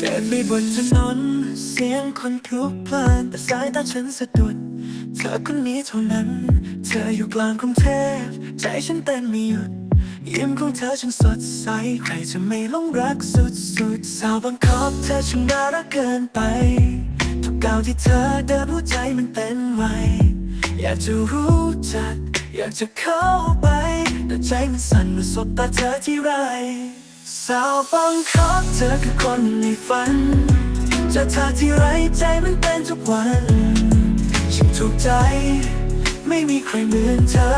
ไปบนถนน เสียงคนพลุกพล่านแต่สายตาฉันสะดุด เธอคนนี้เท่านั้น เธออยู่กลางกรุงเทพ ใจฉันเต้นไม่หยุด ยิ้มของเธอฉันสดใส ใครจะไม่หลงรักสุดๆสาวบางคอบเธอช่างน่ารักเกินไปทุกก้าวที่เธอเดินหัวใจมันเต้นไวอยากจะรู้จัก อยากจะเข้าไป แต่ใจมันสั่นเมื่อสบตาเธอที่ไร สาวบางคอบเธอคือคนในฝันจอเธอที่ไรใจมันเต้นทุกวันฉันถูกใจ ไม่มีใครเหมือนเธอ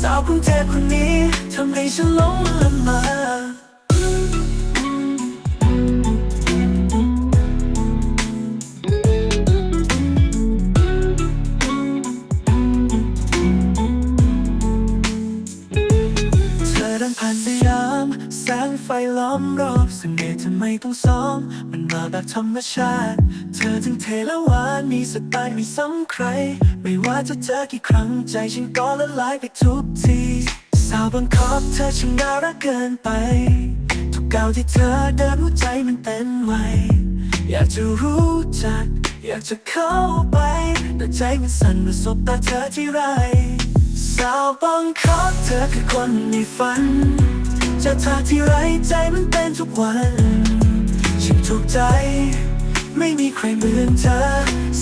สาวกรุงเทพคนนี้ทำให้ฉันหลงละเมาเธอผ่านสยาม แสงไฟล้อมรอบเสน่ห์ทำไมต้องซ้อม มันมาแบบธรรมชาติ เธอทั้งเทละหวานมีสไตล์ไม่ซ้ำใคร ไม่ว่าจะเจอกี่ครั้งใจฉันก็ละลายไปทุกที สาวบางคอบเธอช่างน่ารักเกินไป ทุกก้าวที่เธอเดินหัวใจมันเต้นไวอยากจะรู้จัก อยากจะเข้าไป แต่ใจมันสั่นเมื่อสบตาเธอที่ไร สาวบางคอบเธอคือคนในฝัน จะเธอที่ไรใจมันเต้นทุกวัน ฉันถูกใจ ไม่มีใครเหมือนเธอ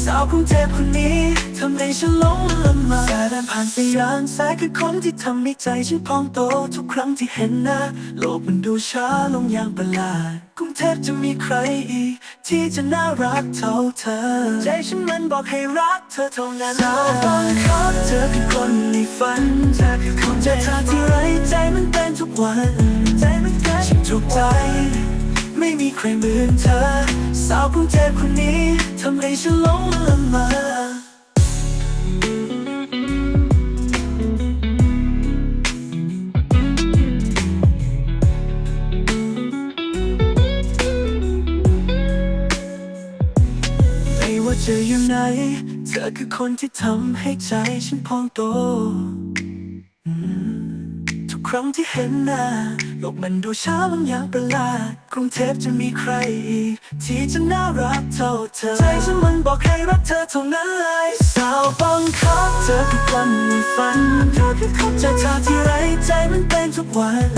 สาวกรุงเทพคนนี้ทำให้ฉันหลงละมา นผ่านสยามแสายคือคนที่ทำให้ใจฉันพองโตทุกครั้งที่เห็นหน้า โลกมันดูช้าลงอย่างประหลาดกรุงเทพจะมีใครอีก ที่จะน่ารักเท่าเธอ ใจฉันมันบอกให้รักเธอเท่านั้นสาวบางคอบเธอคือคนในฝันเธอคือคนเจอเธอที่ไรใจมันเต้นทุกวัน ใจมันเต้นฉันถูกใจไม่มีใครเหมือนเธอ สาวกรุงเทพคนนี้ทำให้ฉันหลงละเมา ไม่ว่าจะอยู่ไหน เธอคือคนที่ทำให้ใจฉันพองโต ทุกครั้งที่เห็นหน้าโลกมันดูช้าบางอย่างประหลาดกรุงเทพจะมีใครอีก ที่จะน่ารักเท่าเธอ ใจฉันมันบอกให้รักเธอเท่านั้นเลยสาวบางคอบเธอคือคนในฝันเธอคือคนเจอเธอที่ไรใจมันเต้นทุกวัน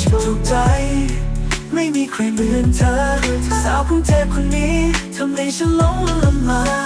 ฉันถูกใจ ไม่มีใครเหมือนเธอสาวกรุงเทพคนนี้ทำให้ฉันหลงละเมา